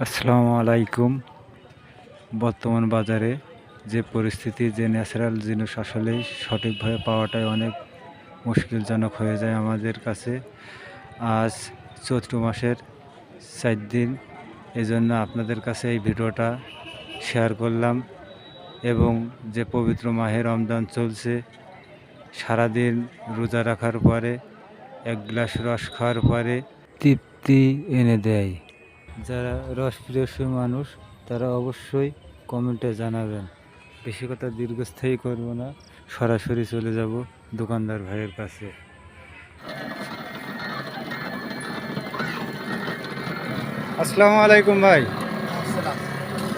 আসসালামু আলাইকুম। বর্তমান বাজারে যে পরিস্থিতি, যে ন্যাচারাল জিনিস আসলেই সঠিকভাবে পাওয়াটাই অনেক মুশকিলজনক হয়ে যায় আমাদের কাছে। আজ চৈত্র মাসের চার দিন, এজন্য আপনাদের কাছে এই ভিডিওটা শেয়ার করলাম এবং যে পবিত্র মাহে রমজান চলছে, সারাদিন রোজা রাখার পরে, এক গ্লাস রস খাওয়ার পরে তৃপ্তি এনে দেয়। যারা রসপ্রিয় মানুষ তারা অবশ্যই কমেন্টে জানাবেন। বেশি কথা দীর্ঘস্থায়ী করব না সরাসরি চলে যাব দোকানদার ভাইয়ের কাছে। আসসালামু আলাইকুম ভাই।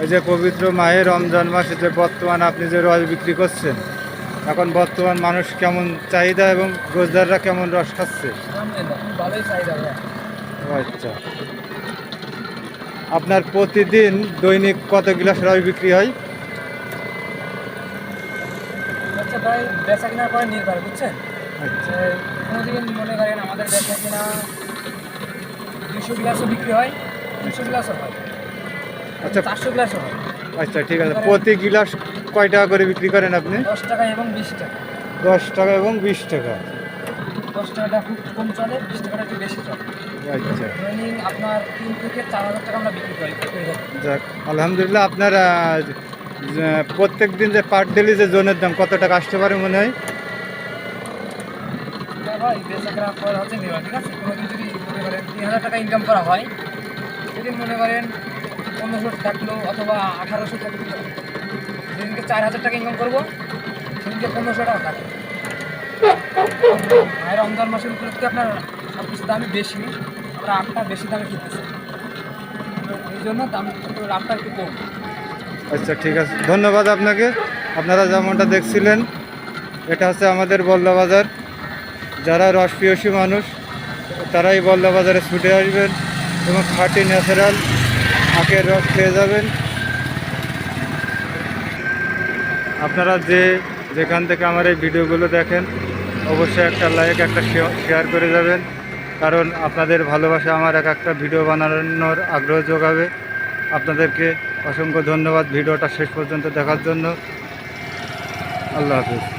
এই যে পবিত্র মাহে রমজান মাসে যে বর্তমান আপনি যে রস বিক্রি করছেন এখন বর্তমান মানুষ কেমন চাহিদা এবং রোজদাররা কেমন রস খাচ্ছে? আচ্ছা। আপনার প্রতিদিন দৈনিক কত গ্লাস রস বিক্রি হয়? আচ্ছা ভাই বেচা কেনার পরে নির্ভর বুঝছেন? আচ্ছা। কোনোদিন মনে করেন আমাদের বেচা কেনা দুশো গ্লাসও বিক্রি হয় দুশো গ্লাসও হয়। আচ্ছা। চারশো গ্লাসও হয়। আচ্ছা ঠিক আছে। প্রতি গ্লাস কয় টাকা করে বিক্রি করেন আপনি? দশ টাকা এবং বিশ টাকা। দশ টাকা এবং বিশ টাকা। দশ টাকাটা খুব কম চলে বিশ টাকাটা একটু বেশি চলে। আচ্ছা। আপনার তিন থেকে চার হাজার টাকা আমরা বিক্রি করি। যাক আলহামদুলিল্লাহ আপনার প্রত্যেক দিন যে পার ডেলি যে জোনের দাম কত টাকা আসতে পারে মনে হয়? টাকা ইনকাম করা হয় মনে করেন পনেরোশো থাকল অথবা আঠারোশো থাকল। যেদিনকে চার হাজার টাকা ইনকাম করব সেদিনকে পনেরোশো টাকা রমজান মাসের উপলক্ষে আপনার সব কিছু দামই বেশি আমরা আমটা বেশি দামে কিনতেছি এই জন্য দাম একটু একটু কম। আচ্ছা ঠিক আছে। ধন্যবাদ আপনাকে। আপনারা যেমনটা দেখছিলেন, এটা হচ্ছে আমাদের বল্লবাজার যারা রসপ্রিয়সী মানুষ, তারাই বল্লবাজারে ছুটে আসবেন এবং খাঁটি ন্যাচারাল আখের রস খেয়ে যাবেন। আপনারা যে, যেখান থেকে আমার এই ভিডিওগুলো দেখেন অবশ্যই একটা লাইক একটা শেয়ার করে যাবেন। কারণ আপনাদের ভালোবাসা আমার এক একটা ভিডিও বানানোর আগ্রহ যোগাবে। আপনাদেরকে অসংখ্য ধন্যবাদ ভিডিওটা শেষ পর্যন্ত দেখার জন্য। আল্লাহ হাফিজ।